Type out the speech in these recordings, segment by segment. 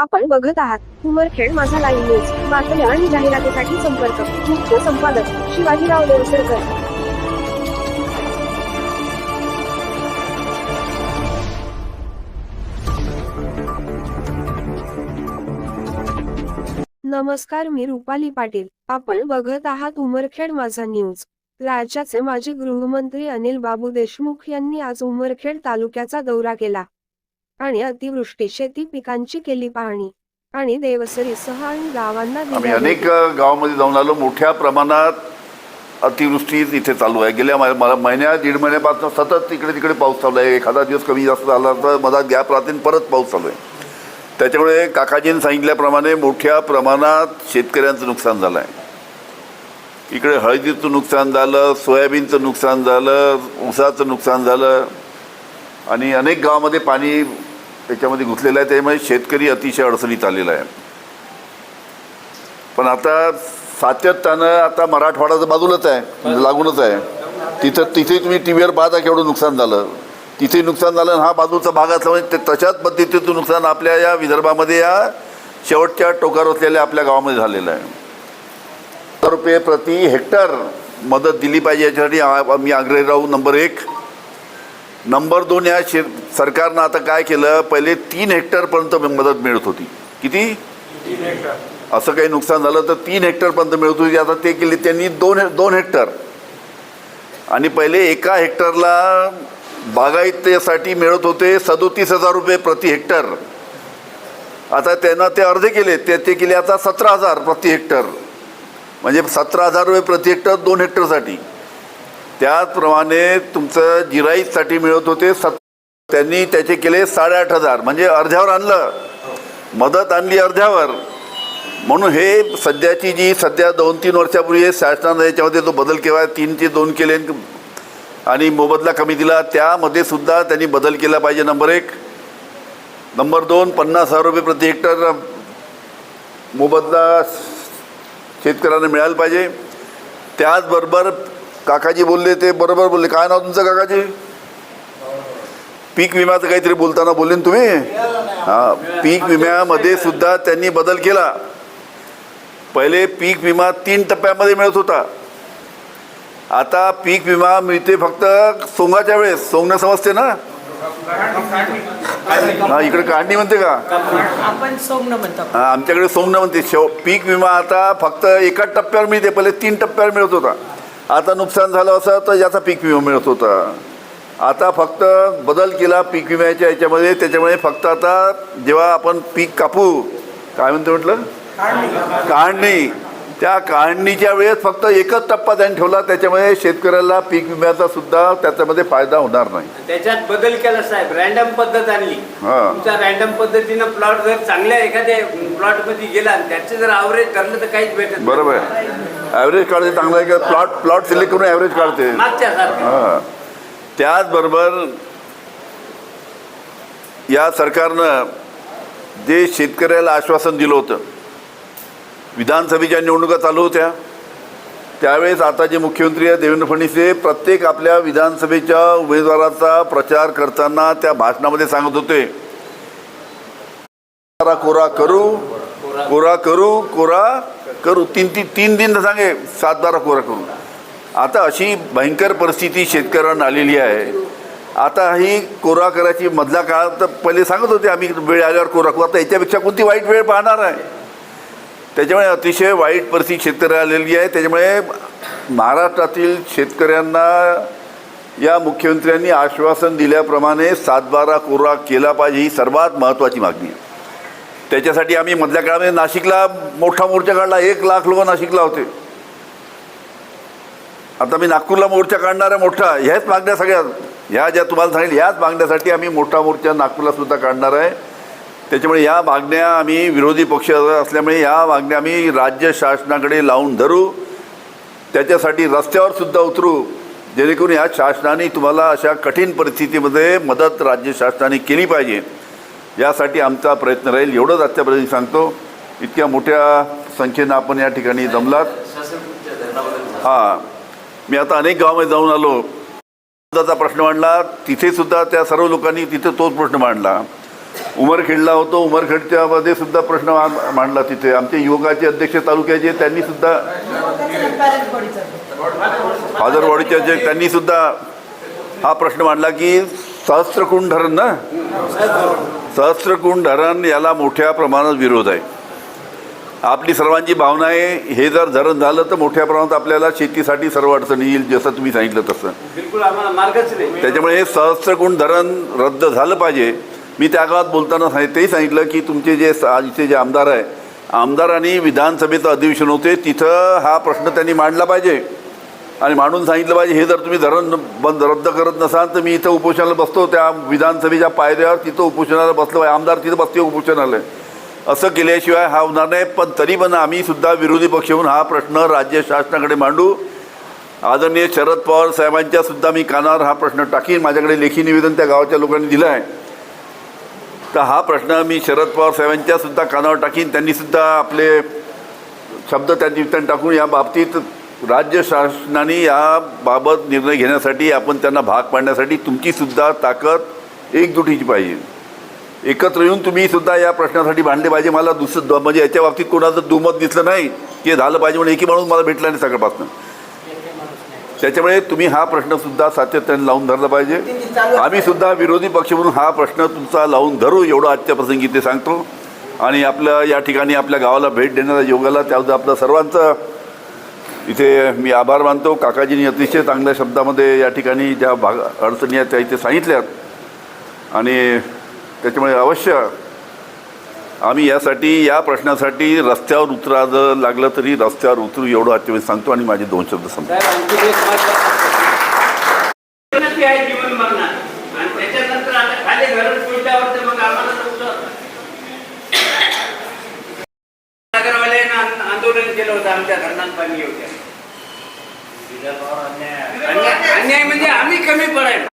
आपण बघत आहात. उमरखेड माझा लाईव्ह न्यूज बातम्या आणि जाहिरातीसाठी संपर्क. मुख्य संपादक शिवाजीराव देवसरकर. नमस्कार मी रुपाली पाटील. आपण बघत आहात उमरखेड माझा न्यूज राज्याचे माजी गृहमंत्री अनिल बाबू देशमुख यांनी आज उमरखेड तालुक्याचा दौरा केला. आणि अतिवृष्टी शेती पिकांची केली पाहणी. आणि देवसरीसह आणि गावांना आम्ही अनेक गावामध्ये जाऊन आलो. मोठ्या प्रमाणात अतिवृष्टी इथे चालू आहे. गेल्या मला महिन्या दीड महिन्यापासून सतत इकडे तिकडे पाऊस चालू आहे. एखादा दिवस कमी जास्त झाला तर मधात गॅप राहते परत पाऊस चालू आहे. त्याच्यामुळे काकाजींनी सांगितल्याप्रमाणे मोठ्या प्रमाणात शेतकऱ्यांचं नुकसान झालं आहे इकडे हळदीचं नुकसान झालं सोयाबीनचं नुकसान झालं ऊसाचं नुकसान झालं. आणि अनेक गावामध्ये पाणी त्याच्यामध्ये घुसलेला आहे त्यामुळे शेतकरी अतिशय अडचणीत आलेला आहे. पण आता सातत्यानं आता मराठवाडा तर बाजूलाच आहे म्हणजे लागूनच आहे. तिथं तिथे तुम्ही टी व्हीवर पाहता केवढं नुकसान झालं. तिथे नुकसान झालं आणि हा बाजूचा भाग असल्यामुळे म्हणजे ते तशाच पद्धतीचं नुकसान आपल्या या विदर्भामध्ये या शेवटच्या टोकावर असलेल्या आपल्या गावामध्ये झालेलं आहे. हजार रुपये प्रति हेक्टर मदत दिली पाहिजे याच्यासाठी मी आग्रही राहू. नंबर एक नंबर दोन या शे सरकारनं आता काय केलं? पहिले तीन हेक्टरपर्यंत मदत मिळत होती. किती? असं काही नुकसान झालं तर तीन हेक्टरपर्यंत मिळत होती. आता ते केले त्यांनी दोन दोन हेक्टर. आणि पहिले एका हेक्टरला बागायतीसाठी मिळत होते सदोतीस हजार रुपये प्रति हेक्टर. आता त्यांना ते अर्धे केले. ते ते केले आता सतरा हजार प्रति हेक्टर. म्हणजे सतरा हजार रुपये प्रति हेक्टर दोन हेक्टरसाठी. त्याचप्रमाणे तुमचं जिराईतसाठी मिळत होते सत त्यांनी त्याचे केले साडेआठ हजार. म्हणजे अर्ध्यावर आणलं. मदत आणली अर्ध्यावर. म्हणून हे सध्याची जी सध्या दोन तीन वर्षापूर्वी शासनानं याच्यामध्ये जो बदल केला. तीन ते दोन केले आणि मोबदला कमी दिला. त्यामध्ये सुद्धा त्यांनी बदल केला पाहिजे. नंबर एक. नंबर दोन पन्नास हजार रुपये प्रति हेक्टर मोबदला शेतकऱ्यांना मिळायला पाहिजे. त्याचबरोबर काकाजी बोलले ते बरोबर बोलले. काय नाव तुमचं काकाजी? पीक विम्याचं काहीतरी बोलताना बोलले ना तुम्ही? हां पीक विम्यामध्ये सुद्धा त्यांनी बदल केला. पहिले पीक विमा तीन टप्प्यामध्ये मिळत होता. आता पीक विमा मिळते फक्त सोंगाच्या वेळेस. सोंगणं समजते ना? हा इकडे काढणी म्हणते का? आपण सोमनं म्हणतो. हा, आमच्याकडे सोमनं म्हणते. शेव पीक विमा आता फक्त एका टप्प्यावर मिळते. पहिले तीन टप्प्यावर मिळत होता. आता नुकसान झालं असं तर याचा पीक विमा मिळत होता. आता फक्त बदल केला पीक विम्याच्या याच्यामध्ये त्याच्यामुळे फक्त आता जेव्हा आपण पीक कापू काय म्हणतो म्हटलं? काढणी. त्या काढणीच्या वेळेस फक्त एकच टप्पा त्यांनी ठेवला त्याच्यामुळे शेतकऱ्याला पीक विम्याचा सुद्धा त्याच्यामध्ये फायदा होणार नाही. त्याच्यात बदल केला साहेब रॅन्डम पद्धत आणली. तुमच्या रॅन्डम पद्धतीनं प्लॉट जर चांगल्या एखाद्या प्लॉटमध्ये गेला आणि त्याचे जर आवरेज धरलं तर काहीच भेटत. बरोबर. ॲव्हरेज काढते चांगलं आहे का? प्लॉट प्लॉट सिलेक्ट करून ॲव्हरेज काढते. हां. त्याचबरोबर या सरकारनं जे शेतकऱ्याला आश्वासन दिलं होतं विधानसभेच्या निवडणुका चालू होत्या त्यावेळेस आता जे मुख्यमंत्री आहे देवेंद्र फडणवीस हे प्रत्येक आपल्या विधानसभेच्या उमेदवाराचा प्रचार करताना त्या भाषणामध्ये सांगत होते कोरा कोरा कोरा. करू कोरा करू तीन ती तीन दिन सांगे सात बारा कोरा करू. आता अशी भयंकर परिस्थिती शेतकऱ्यांना आलेली आहे. आता ही कोरा करायची मधला काळात तर पहिले सांगत होते आम्ही वेळ आल्यावर कोरा करू. आता याच्यापेक्षा कोणती वाईट वेळ पाहणार आहे? त्याच्यामुळे अतिशय वाईट परिस्थिती शेतकऱ्या आलेली आहे. त्याच्यामुळे महाराष्ट्रातील शेतकऱ्यांना या मुख्यमंत्र्यांनी आश्वासन दिल्याप्रमाणे सातबारा कोरा केला पाहिजे ही सर्वात महत्त्वाची मागणी आहे. त्याच्यासाठी आम्ही मधल्या काळामध्ये नाशिकला मोठा मोर्चा काढला. एक लाख लोक नाशिकला होते. आता मी नागपूरला मोर्चा काढणार आहे मोठा ह्याच मागण्या सगळ्या ह्या ज्या तुम्हाला सांगेल ह्याच मागण्यासाठी आम्ही मोठा मोर्चा नागपूरला सुद्धा काढणार आहे. त्याच्यामुळे या मागण्या आम्ही विरोधी पक्ष असल्यामुळे या मागण्या आम्ही राज्य शासनाकडे लावून धरू. त्याच्यासाठी रस्त्यावर सुद्धा उतरू. जेणेकरून या शासनाने तुम्हाला अशा कठीण परिस्थितीमध्ये मदत राज्य शासनाने केली पाहिजे. यासाठी आमचा प्रयत्न राहील. एवढंच आजच्यापर्यंत सांगतो. इतक्या मोठ्या संख्येनं आपण या ठिकाणी जमलात. हां. मी आता अनेक गावामध्ये जाऊन आलो. दुधाचा प्रश्न मांडला. तिथे सुद्धा त्या सर्व लोकांनी तिथे तोच प्रश्न मांडला. उमरखेडला होतो. उमरखेडच्यामध्ये सुद्धा प्रश्न मांडला तिथे. आमचे युवकाचे अध्यक्ष तालुक्याचे त्यांनी सुद्धा फादरवाडीचे जे त्यांनी सुद्धा हा प्रश्न मांडला की सहस्त्रकुंड धरण ना? सहस्त्रकुंड धरण याला मोठ्या प्रमाणात विरोध आहे. आपली सर्वांची भावना आहे हे जर धरण झालं तर मोठ्या प्रमाणात आपल्याला शेतीसाठी सर्व अडचणी येईल जसं तुम्ही सांगितलं तसं. बिलकुल आम्हाला मार्गच नाही. त्याच्यामुळे हे सहस्त्रकुंड धरण रद्द झालं पाहिजे. मी त्या काळात बोलताना सांगित तेही सांगितलं की तुमचे जे इथे जे आमदार आहे आमदारांनी विधानसभेचं अधिवेशन होते तिथं हा प्रश्न त्यांनी मांडला पाहिजे. आणि मांडून सांगितलं पाहिजे हे जर तुम्ही धरण बंद रद्द करत नसाल तर मी इथं उपोषणाला बसतो त्या विधानसभेच्या पायऱ्यावर तिथं उपोषणाला बसलो पाहिजे आमदार तिथं बसते उपोषणाला. असं केल्याशिवाय हा होणार नाही पण तरी पण आम्ही सुद्धा विरोधी पक्ष होऊन हा प्रश्न राज्य शासनाकडे मांडू. आदरणीय शरद पवार साहेबांच्या सुद्धा मी कानावर हा प्रश्न टाकीन माझ्याकडे लेखी निवेदन त्या गावाच्या लोकांनी दिलं आहे. तर हा प्रश्न मी शरद पवार साहेबांच्या सुद्धा कानावर टाकीन त्यांनी सुद्धा आपले शब्द त्या निमित्ताने टाकून या बाबतीत राज्य शासनाने याबाबत निर्णय घेण्यासाठी आपण त्यांना भाग पाडण्यासाठी तुमचीसुद्धा ताकद एकजुटीची पाहिजे. एकत्र येऊन तुम्ही सुद्धा या प्रश्नासाठी भांडले पाहिजे मला दुसरं द- म्हणजे याच्या बाबतीत कोणाचं दुमत दिसलं नाही की झालं पाहिजे म्हणून एकही माणूस मला भेटला नाही सकाळपासून. त्याच्यामुळे तुम्ही हा प्रश्नसुद्धा सातत्याने लावून धरला पाहिजे. आम्ही सुद्धा विरोधी पक्ष म्हणून हा प्रश्न तुमचा लावून धरू एवढं आजच्या प्रसंगी ते सांगतो. आणि आपल्या या ठिकाणी आपल्या गावाला भेट देणाऱ्या योगाला त्याबद्दल आपलं सर्वांचं इथे मी आभार मानतो. काकाजींनी अतिशय चांगल्या शब्दामध्ये या ठिकाणी ज्या भाग अडचणी आहेत त्या इथे सांगितल्यात. आणि त्याच्यामुळे अवश्य आम्ही यासाठी या प्रश्नासाठी रस्त्यावर उतरा जर लागलं तरी रस्त्यावर उतरू एवढं आजच्या सांगतो आणि माझे दोन शब्द सांगतो साहेब आणखी एक महत्त्वाचं प्रश्न. आहे जीवन मरणात आणि त्याच्यानंतर आता खाली घर पोचल्यावर तर मग आम्हाला तुमचं नगरवाल्यानं आंद- आंदोलन केलं होतं आमच्या धरणात पाणी येऊ द्या अन्याय. अन्याय म्हणजे आम्ही कमी पडायला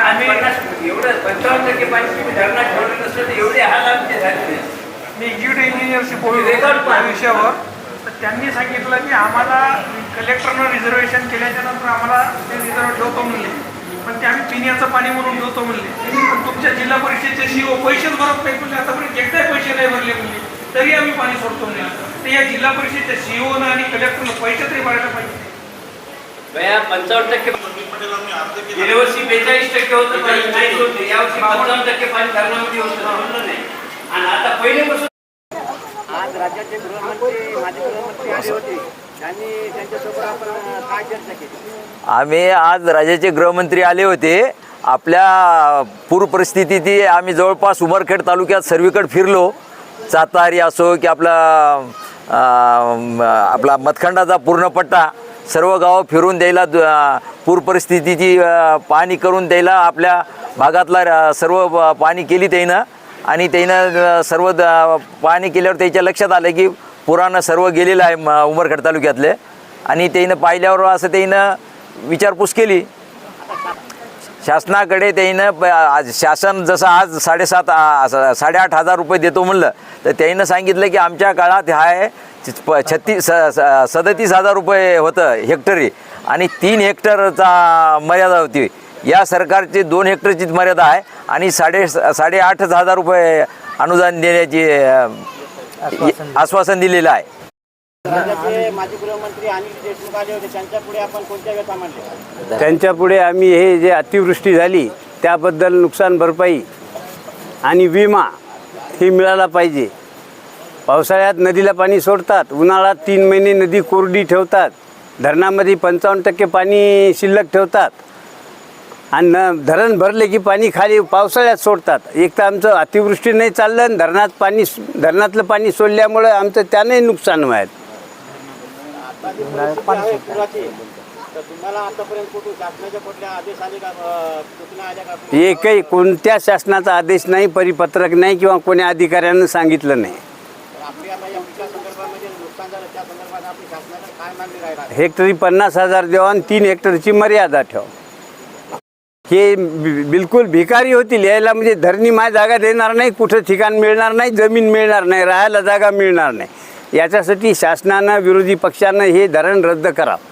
आम्ही एवढं पंचावन्न टक्के पाणी तुम्ही धरणात ठेवलं नसतं तर एवढे हाल आमचे झाले. नाही. मी एक्झिक्युटिव्ह इंजिनियरशी बोललो रेकॉर्ड विषयावर. तर त्यांनी सांगितलं की आम्हाला कलेक्टरनं रिझर्वेशन केल्याच्यानंतर आम्हाला ते रिझर्व ठेवतो म्हणले. पण ते आम्ही पिण्याचं पाणी म्हणून ठेवतो म्हणले. पण तुमच्या जिल्हा परिषदेचे सीओ पैसेच भरत नाही म्हणजे आतापर्यंत एकदाही पैसे नाही भरले म्हणले. तरी आम्ही पाणी सोडतो म्हणले. तर या जिल्हा परिषदेच्या सीओनं आणि कलेक्टरनं पैसे तरी भरायला पाहिजे. पंचावन्न टक्के गेल्या वर्षी बेचाळीस टक्के होतं पाणी यावर्षी पंचावन्न टक्के पाणी धरणामध्ये होतं नाही. आणि आता पहिलेपासून आज राज्याचे गृहमंत्री माजी गृहमंत्री आले होते. त्यांनी त्यांच्यासोबत आपण काय चर्चा केली? आम्ही आज राज्याचे गृहमंत्री आले होते. आपल्या पूर परिस्थितीत आम्ही जवळपास उमरखेड तालुक्यात सर्वीकडे फिरलो. चातारी असो की आपला आपला मतखंडाचा पूर्ण पट्टा सर्व गावं फिरून द्यायला पूर परिस्थितीची पाहणी करून द्यायला आपल्या भागातला सर्व पाणी पाहणी केली त्यानं. आणि त्यानं सर्व द- पाहणी केल्यावर त्याच्या लक्षात आलं की पुरानं सर्व गेलेलं आहे म- उमरखेड तालुक्यातले. आणि त्यानं पाहिल्यावर असं त्यानं विचारपूस केली. शासनाकडे त्याईनं प- आज शासन जसं आज साडेसात साडेआठ हजार रुपये देतो म्हणलं तर त्यानं सांगितलं की आमच्या काळात आहे प- छत्तीस स- स- सदतीस हजार रुपये होतं हेक्टरी आणि तीन हेक्टरचा मर्यादा होती. या सरकारची दोन हेक्टरचीच मर्यादा आहे आणि साडे साडेआठच हजार रुपये अनुदान देण्याची आश्वासन दिलेलं आहे. माजी गृहमंत्री अनिल देशमुख आले होते. त्यांच्या पुढे आपण कोणत्या व्यथा मांडल्या? त्यांच्यापुढे आम्ही हे जे अतिवृष्टी झाली त्याबद्दल नुकसान भरपाई आणि विमा हे मिळाला पाहिजे. पावसाळ्यात नदीला पाणी सोडतात उन्हाळ्यात तीन महिने नदी कोरडी ठेवतात धरणामध्ये पंचावन्न टक्के पाणी शिल्लक ठेवतात. आणि न धरण भरले की पाणी खाली पावसाळ्यात सोडतात. एक तर आमचं अतिवृष्टी नाही चाललं आणि धरणात पाणी धरणातलं पाणी सोडल्यामुळं आमचं त्यानंही नुकसान व्हायचं एकही कोणत्या शासनाचा आदेश नाही परिपत्रक नाही किंवा कोणी अधिकाऱ्यानं सांगितलं नाही. हेक्टरी पन्नास हजार द्यावा आणि तीन हेक्टरची मर्यादा ठेव. हे बिलकुल भिकारी होतील यायला म्हणजे धरणी माय जागा देणार नाही कुठं ठिकाण मिळणार नाही जमीन मिळणार नाही राहायला जागा मिळणार नाही. याच्यासाठी शासनानं विरोधी पक्षानं हे धरण रद्द करावं.